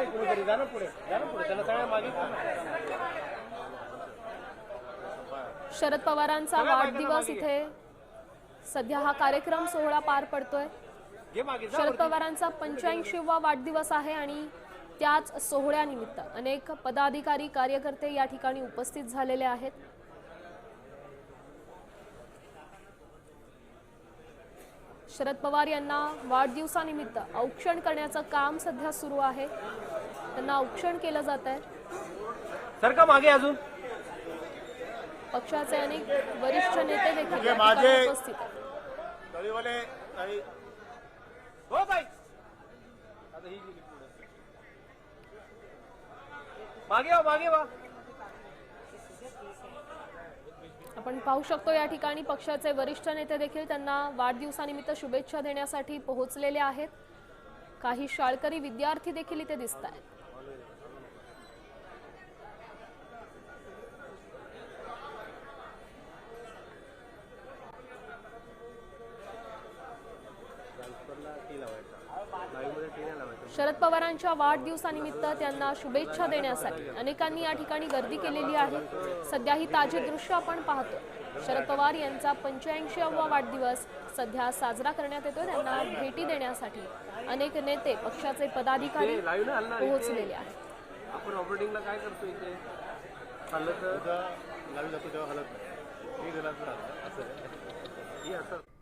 आहे कुणीतरी जा ना पुढे जा ना पुढे. त्याला सगळ्या मागे शरद पवारांचा वाढदिवस इथे. सध्या हा कार्यक्रम सोहळा पार पडतोय. शरद पवारांचा पंच्याऐंशीवा वाढदिवस आहे आणि त्याच सोहळ्यानिमित्त अनेक पदाधिकारी कार्यकर्ते या ठिकाणी उपस्थित झालेले आहेत. शरद पवार यांना वाढदिवसानिमित्त औक्षण करण्याचं काम सध्या सुरू आहे. त्यांना औक्षण केलं जात आहे. सर का मागे अजून? पक्षाचे अनेक वरिष्ठ नेते देखील उपस्थित हो ही गेली पुढे. मागे वा मागे वा. आपण पाहू शकतो या ठिकाणी पक्षाचे वरिष्ठ नेते देखील त्यांना वाढदिवसानिमित्त शुभेच्छा देण्यासाठी पोहोचलेले आहेत. काही शाळकरी विद्यार्थी देखील इथे दिसत आहेत शरद पवारांच्या वाढदिवसानिमित्त त्यांना शुभेच्छा देण्यासाठी अनेकांनी या ठिकाणी गर्दी केलेली आहे. सध्या ही ताजे दृश्य आपण पाहतो. शरद पवार यांचा पंच्याऐंशीवा वाढदिवस सध्या साजरा करण्यात येतोय. त्यांना भेटी देण्यासाठी अनेक नेते पक्षाचे पदाधिकारी लाईव्ह पोहोचलेले आहेत. आपण ऑपरेटिंगला काय करतो इथे? तर? लावी जातो तेव्हा हलत नाही.